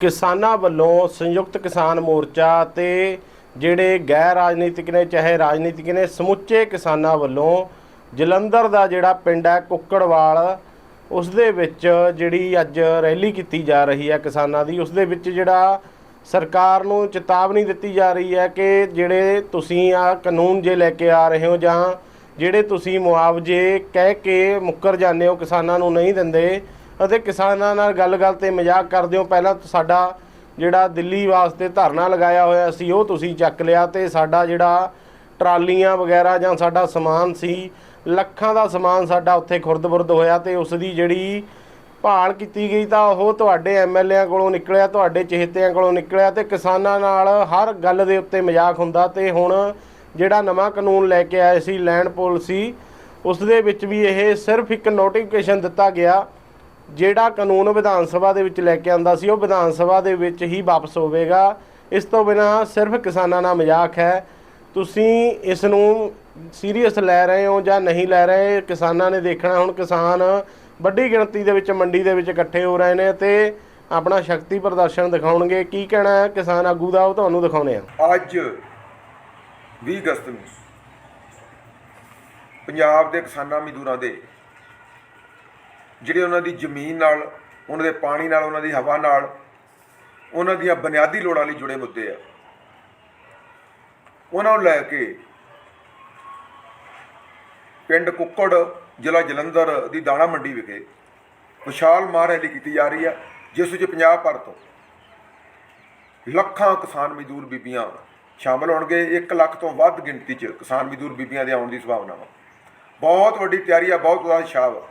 ਕਿਸਾਨਾਂ ਵੱਲੋਂ ਸੰਯੁਕਤ ਕਿਸਾਨ ਮੋਰਚਾ ਤੇ ਜਿਹੜੇ ਗੈਰ ਰਾਜਨੀਤਿਕ ਨੇ, ਚਾਹੇ ਰਾਜਨੀਤਿਕ ਨੇ, ਸਮੁੱਚੇ ਕਿਸਾਨਾਂ ਵੱਲੋਂ ਜਲੰਧਰ ਦਾ ਜਿਹੜਾ ਪਿੰਡ ਹੈ ਕੁੱਕੜਵਾਲ ਉਸ ਦੇ ਵਿੱਚ ਜਿਹੜੀ ਅੱਜ ਰੈਲੀ ਕੀਤੀ ਜਾ ਰਹੀ ਹੈ ਕਿਸਾਨਾਂ ਦੀ ਉਸ ਦੇ ਵਿੱਚ ਜਿਹੜਾ ਸਰਕਾਰ ਨੂੰ ਚੇਤਾਵਨੀ ਦਿੱਤੀ ਜਾ ਰਹੀ ਹੈ ਕਿ ਜਿਹੜੇ ਤੁਸੀਂ ਆ ਕਾਨੂੰਨ ਜੇ ਲੈ ਕੇ ਆ ਰਹੇ ਹੋ ਜਾਂ ਜਿਹੜੇ ਤੁਸੀਂ ਮੁਆਵਜ਼ੇ ਕਹਿ ਕੇ ਮੁੱਕਰ ਜਾਂਦੇ ਹੋ ਕਿਸਾਨਾਂ ਨੂੰ ਨਹੀਂ ਦਿੰਦੇ ਅਤੇ ਕਿਸਾਨਾਂ ਨਾਲ ਗੱਲ-ਗੱਲ ਤੇ ਮਜ਼ਾਕ ਕਰਦੇ ਹੋ। ਪਹਿਲਾਂ ਸਾਡਾ ਜਿਹੜਾ ਦਿੱਲੀ ਵਾਸਤੇ ਧਰਨਾ ਲਗਾਇਆ ਹੋਇਆ ਸੀ, ਉਹ ਤੁਸੀਂ ਚੱਕ ਲਿਆ ਤੇ ਸਾਡਾ ਜਿਹੜਾ ਟਰਾਲੀਆਂ ਵਗੈਰਾ ਜਾਂ ਸਾਡਾ ਸਮਾਨ ਸੀ, ਲੱਖਾਂ ਦਾ ਸਮਾਨ ਸਾਡਾ ਉੱਥੇ ਖੁਰਦ-ਬੁਰਦ ਹੋਇਆ ਤੇ ਉਸ ਦੀ ਜਿਹੜੀ ਭਾਲ ਕੀਤੀ ਗਈ ਤਾਂ ਉਹ ਤੁਹਾਡੇ ਐਮਐਲਏਆਂ ਕੋਲੋਂ ਨਿਕਲਿਆ, ਤੁਹਾਡੇ ਚਹੇਤਿਆਂ ਕੋਲੋਂ ਨਿਕਲਿਆ ਤੇ ਕਿਸਾਨਾਂ ਨਾਲ ਹਰ ਗੱਲ ਦੇ ਉੱਤੇ ਮਜ਼ਾਕ ਹੁੰਦਾ ਤੇ ਹੁਣ ਜਿਹੜਾ ਨਵਾਂ ਕਾਨੂੰਨ ਲੈ ਕੇ ਆਏ ਸੀ, ਲੈਂਡ ਪਾਲਿਸੀ ਉਸ ਦੇ ਵਿੱਚ ਵੀ ਇਹ ਸਿਰਫ ਇੱਕ ਨੋਟੀਫਿਕੇਸ਼ਨ ਦਿੱਤਾ ਗਿਆ ਜਿਹੜਾ ਕਾਨੂੰਨ ਵਿਧਾਨ ਸਭਾ ਦੇ ਵਿੱਚ ਲੈ ਕੇ ਆਂਦਾ ਸੀ, ਉਹ ਵਿਧਾਨ ਸਭਾ ਦੇ ਵਿੱਚ ਹੀ ਵਾਪਸ ਹੋਵੇਗਾ। ਇਸ ਤੋਂ ਬਿਨਾ ਸਿਰਫ ਕਿਸਾਨਾਂ ਦਾ ਮਜ਼ਾਕ ਹੈ। ਤੁਸੀਂ ਇਸ ਨੂੰ ਸੀਰੀਅਸ ਲੈ ਰਹੇ ਹੋ ਜਾਂ ਨਹੀਂ ਲੈ ਰਹੇ, ਕਿਸਾਨਾਂ ਨੇ ਦੇਖਣਾ, ਹੁਣ ਕਿਸਾਨ ਵੱਡੀ ਗਿਣਤੀ ਦੇ ਵਿੱਚ ਮੰਡੀ ਦੇ ਵਿੱਚ ਇਕੱਠੇ ਹੋ ਰਹੇ ਨੇ ਤੇ ਆਪਣਾ ਸ਼ਕਤੀ ਪ੍ਰਦਰਸ਼ਨ ਦਿਖਾਉਣਗੇ। ਕੀ ਕਹਿਣਾ ਹੈ? ਕਿਸਾਨ ਆਗੂ ਦਾ, ਉਹ ਤੁਹਾਨੂੰ ਦਿਖਾਉਣੇ ਆ ਅੱਜ 20 ਅਗਸਤ ਨੂੰ ਪੰਜਾਬ ਦੇ ਕਿਸਾਨਾਂ ਮਜ਼ਦੂਰਾਂ ਦੇ ਜਿਹੜੇ ਉਹਨਾਂ ਦੀ ਜ਼ਮੀਨ ਨਾਲ, ਉਹਨਾਂ ਦੇ ਪਾਣੀ ਨਾਲ, ਉਹਨਾਂ ਦੀ ਹਵਾ ਨਾਲ, ਉਹਨਾਂ ਦੀਆਂ ਬੁਨਿਆਦੀ ਲੋੜਾਂ ਲਈ ਜੁੜੇ ਮੁੱਦੇ ਆ। ਉਹਨਾਂ ਨੂੰ ਲੈ ਕੇ ਪਿੰਡ ਕੁੱਕੜ, ਜ਼ਿਲ੍ਹਾ ਜਲੰਧਰ ਦੀ ਦਾਣਾ ਮੰਡੀ ਵਿਖੇ ਵਿਸ਼ਾਲ ਮਾਰ ਰੈਲੀ ਕੀਤੀ ਜਾ ਰਹੀ ਆ, ਜਿਸ ਵਿੱਚ ਪੰਜਾਬ ਭਰ ਤੋਂ ਲੱਖਾਂ ਕਿਸਾਨ ਮਜ਼ਦੂਰ ਬੀਬੀਆਂ ਸ਼ਾਮਲ ਹੋਣਗੇ 1 ਲੱਖ ਤੋਂ ਵੱਧ ਗਿਣਤੀ 'ਚ ਕਿਸਾਨ ਮਜ਼ਦੂਰ ਬੀਬੀਆਂ ਦੇ ਆਉਣ ਦੀ ਸੰਭਾਵਨਾ ਵਾ। ਬਹੁਤ ਵੱਡੀ ਤਿਆਰੀ ਆ, ਬਹੁਤ ਵੱਡਾ ਉਤਸ਼ਾਹ ਵਾ।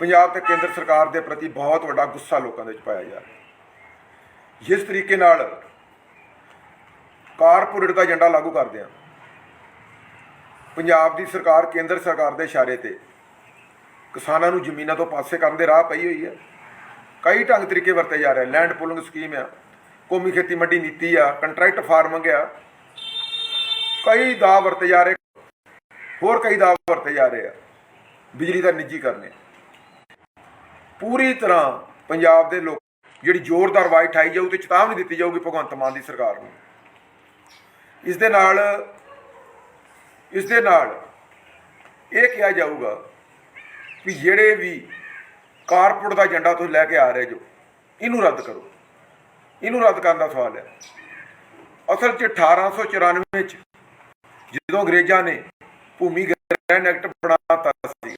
ਪੰਜਾਬ ਤੇ ਕੇਂਦਰ ਸਰਕਾਰ ਦੇ ਪ੍ਰਤੀ ਬਹੁਤ ਵੱਡਾ ਗੁੱਸਾ ਲੋਕਾਂ ਦੇ ਵਿੱਚ ਪਾਇਆ ਜਾ ਰਿਹਾ ਜਿਸ ਤਰੀਕੇ ਨਾਲ ਕਾਰਪੋਰੇਟ ਦਾ ਏਜੰਡਾ ਲਾਗੂ ਕਰਦੇ ਆ ਪੰਜਾਬ ਦੀ ਸਰਕਾਰ ਕੇਂਦਰ ਸਰਕਾਰ ਦੇ ਇਸ਼ਾਰੇ ਤੇ ਕਿਸਾਨਾਂ ਨੂੰ ਜ਼ਮੀਨਾਂ ਤੋਂ ਪਾਸੇ ਕਰਨ ਦੇ ਰਾਹ ਪਈ ਹੋਈ ਹੈ। ਕਈ ਢੰਗ ਤਰੀਕੇ ਵਰਤੇ ਜਾ ਰਹੇ ਲੈਂਡ ਪੂਲਿੰਗ ਸਕੀਮ ਆ, ਕੌਮੀ ਖੇਤੀ ਮੰਡੀ ਨੀਤੀ ਆ ਕੰਟਰੈਕਟ ਫਾਰਮਿੰਗ ਆ। ਕਈ ਦਾਅ ਵਰਤੇ ਜਾ ਰਹੇ, ਹੋਰ ਕਈ ਦਾਅ ਵਰਤੇ ਜਾ ਰਹੇ ਆ। ਬਿਜਲੀ ਦਾ ਨਿੱਜੀ ਕਰਨੇ ਪੂਰੀ ਤਰ੍ਹਾਂ ਪੰਜਾਬ ਦੇ ਲੋਕ ਜਿਹੜੀ ਜ਼ੋਰਦਾਰ ਵਾਈ ਠਾਈ ਜਾਊ ਤੇ ਚੇਤਾਵਨੀ ਦਿੱਤੀ ਜਾਊਗੀ ਭਗਵੰਤ ਮਾਨ ਦੀ ਸਰਕਾਰ ਨੂੰ। ਇਸ ਦੇ ਨਾਲ, ਇਸ ਦੇ ਨਾਲ ਇਹ ਕਿਹਾ ਜਾਊਗਾ ਕਿ ਜਿਹੜੇ ਵੀ ਕਾਰਪੋਰੇਟ ਦਾ ਏਜੰਡਾ ਤੁਸੀਂ ਲੈ ਕੇ ਆ ਰਹੇ ਜੋ, ਇਹਨੂੰ ਰੱਦ ਕਰੋ। ਇਹਨੂੰ ਰੱਦ ਕਰਨ ਦਾ ਸਵਾਲ ਹੈ। ਅਸਲ 'ਚ 1894 ਚ ਜਦੋਂ ਅੰਗਰੇਜ਼ਾਂ ਨੇ ਭੂਮੀ ਗ੍ਰਹਿਣ ਐਕਟ ਬਣਾਤਾ ਸੀ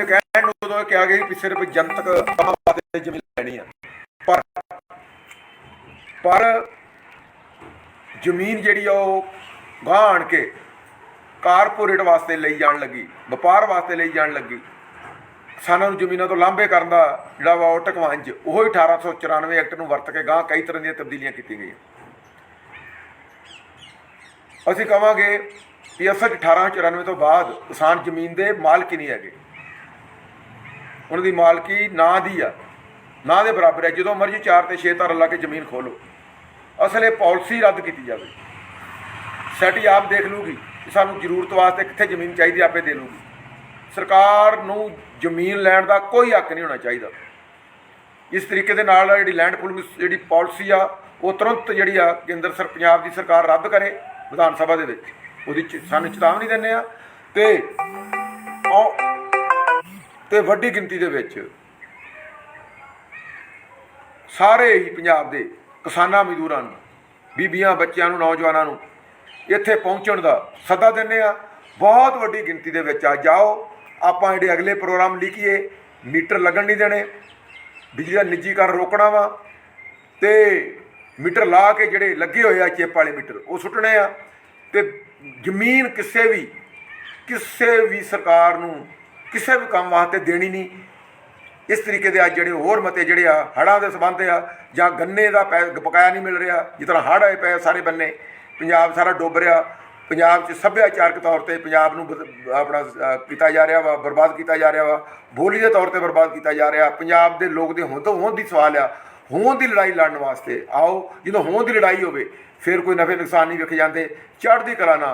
ਭਾਵੇਂ ਕਹਿਣ ਨੂੰ ਉਦੋਂ ਕਿਹਾ ਗਿਆ ਕਿ ਸਿਰਫ ਜਨਤਕ ਕੰਮਾਂ ਵਾਸਤੇ ਜ਼ਮੀਨ ਲੈਣੀ ਆ। ਪਰ ਪਰ ਜ਼ਮੀਨ ਜਿਹੜੀ ਆ ਉਹ ਗਾਂਹ ਆਣ ਕੇ ਕਾਰਪੋਰੇਟ ਵਾਸਤੇ ਲਈ ਜਾਣ ਲੱਗੀ, ਵਪਾਰ ਵਾਸਤੇ ਲਈ ਜਾਣ ਲੱਗੀ। ਕਿਸਾਨਾਂ ਨੂੰ ਜ਼ਮੀਨਾਂ ਤੋਂ ਲਾਂਭੇ ਕਰਨ ਦਾ ਜਿਹੜਾ ਵਾ ਉਹ ਟਕਵਾਂਜ ਉਹ ਹੀ 1894 ਐਕਟ ਨੂੰ ਵਰਤ ਕੇ ਗਾਂ ਕਈ ਤਰ੍ਹਾਂ ਦੀਆਂ ਤਬਦੀਲੀਆਂ ਕੀਤੀਆਂ ਗਈਆਂ। ਅਸੀਂ ਕਵਾਂਗੇ ਕਿ ਅਸਲ 'ਚ 1894 ਤੋਂ ਬਾਅਦ ਕਿਸਾਨ ਜ਼ਮੀਨ ਦੇ ਮਾਲਕ ਹੀ ਨਹੀਂ ਹੈਗੇ। ਉਹਨਾਂ ਦੀ ਮਾਲਕੀ ਨਾਂ ਦੀ ਆ, ਨਾ ਦੇ ਬਰਾਬਰ ਹੈ ਜਦੋਂ ਮਰਜ਼ੀ 4 ਤੇ 6 ਧਰ ਲਾ ਕੇ ਜ਼ਮੀਨ ਖੋਲੋ ਅਸਲ ਇਹ ਪਾਲਿਸੀ ਰੱਦ ਕੀਤੀ ਜਾਵੇ। ਸੈਟੀ ਆਪ ਦੇਖ ਲੂਗੀ ਸਾਨੂੰ ਜ਼ਰੂਰਤ ਵਾਸਤੇ ਕਿੱਥੇ ਜ਼ਮੀਨ ਚਾਹੀਦੀ, ਆਪੇ ਦੇ ਲੂਗੀ ਸਰਕਾਰ ਨੂੰ ਜ਼ਮੀਨ ਲੈਣ ਦਾ ਕੋਈ ਹੱਕ ਨਹੀਂ ਹੋਣਾ ਚਾਹੀਦਾ। ਇਸ ਤਰੀਕੇ ਦੇ ਨਾਲ ਜਿਹੜੀ ਲੈਂਡ ਪੂਲਿੰਗ ਜਿਹੜੀ ਪਾਲਿਸੀ ਆ, ਉਹ ਤੁਰੰਤ ਜਿਹੜੀ ਆ ਕੇਂਦਰ ਸਰ, ਪੰਜਾਬ ਦੀ ਸਰਕਾਰ ਰੱਦ ਕਰੇ ਵਿਧਾਨ ਸਭਾ ਦੇ ਵਿੱਚ। ਉਹਦੀ ਚ- ਸਾਨੂੰ ਚੇਤਾਵਨੀ ਦਿੰਦੇ ਆ। ਤੇ ਉਹ ਤੇ ਵੱਡੀ ਗਿਣਤੀ ਦੇ ਵਿੱਚ ਸਾਰੇ ਹੀ ਪੰਜਾਬ ਦੇ ਕਿਸਾਨਾਂ ਮਜ਼ਦੂਰਾਂ ਨੂੰ, ਬੀਬੀਆਂ, ਬੱਚਿਆਂ ਨੂੰ, ਨੌਜਵਾਨਾਂ ਨੂੰ ਇੱਥੇ ਪਹੁੰਚਣ ਦਾ ਸੱਦਾ ਦਿੰਦੇ ਆ ਬਹੁਤ ਵੱਡੀ ਗਿਣਤੀ ਦੇ ਵਿੱਚ ਆ ਜਾਓ ਆਪਾਂ ਜਿਹੜੇ ਅਗਲੇ ਪ੍ਰੋਗਰਾਮ ਲਿਖੀਏ, ਮੀਟਰ ਲੱਗਣ ਨਹੀਂ ਦੇਣੇ। ਬਿਜਲੀ ਦਾ ਨਿੱਜੀਕਰਨ ਰੋਕਣਾ ਵਾ ਤੇ ਮੀਟਰ ਲਾ ਕੇ ਜਿਹੜੇ ਲੱਗੇ ਹੋਏ ਆ ਚਿੱਪ ਵਾਲੇ ਮੀਟਰ, ਉਹ ਸੁੱਟਣੇ ਆ। ਤੇ ਜ਼ਮੀਨ ਕਿਸੇ ਵੀ ਕਿਸੇ ਵੀ ਸਰਕਾਰ ਨੂੰ ਕਿਸੇ ਵੀ ਕੰਮ ਵਾਸਤੇ ਦੇਣੀ ਨਹੀਂ। ਇਸ ਤਰੀਕੇ ਦੇ ਅੱਜ ਜਿਹੜੇ ਹੋਰ ਮਤੇ ਜਿਹੜੇ ਆ, ਹੜ੍ਹਾਂ ਦੇ ਸੰਬੰਧ ਆ, ਜਾਂ ਗੰਨੇ ਦਾ ਪੈ ਬਕਾਇਆ ਨਹੀਂ ਮਿਲ ਰਿਹਾ, ਜਿਸ ਤਰ੍ਹਾਂ ਹੜ੍ਹ ਆਏ ਪਏ ਆ ਸਾਰੇ ਬੰਨੇ, ਪੰਜਾਬ ਸਾਰਾ ਡੁੱਬ ਰਿਹਾ, ਪੰਜਾਬ 'ਚ ਸੱਭਿਆਚਾਰਕ ਤੌਰ ਤੇ ਪੰਜਾਬ ਨੂੰ ਆਪਣਾ ਕੀਤਾ ਜਾ ਰਿਹਾ ਵਾ, ਬਰਬਾਦ ਕੀਤਾ ਜਾ ਰਿਹਾ ਵਾ। ਬੋਲੀ ਦੇ ਤੌਰ ਤੇ ਬਰਬਾਦ ਕੀਤਾ ਜਾ ਰਿਹਾ। ਪੰਜਾਬ ਦੇ ਲੋਕ ਦੇ ਹੋਂਦ ਹੋਂਦ ਦੀ ਸਵਾਲ ਆ ਹੋਂਦ ਦੀ ਲੜਾਈ ਲੜਨ ਵਾਸਤੇ ਆਓ, ਜਦੋਂ ਹੋਂਦ ਦੀ ਲੜਾਈ ਹੋਵੇ, ਫਿਰ ਕੋਈ ਨਫੇ ਨੁਕਸਾਨ ਨਹੀਂ ਵੇਖੇ ਜਾਂਦੇ। ਚੜ੍ਹਦੀ ਕਲਾ ਨਾਲ।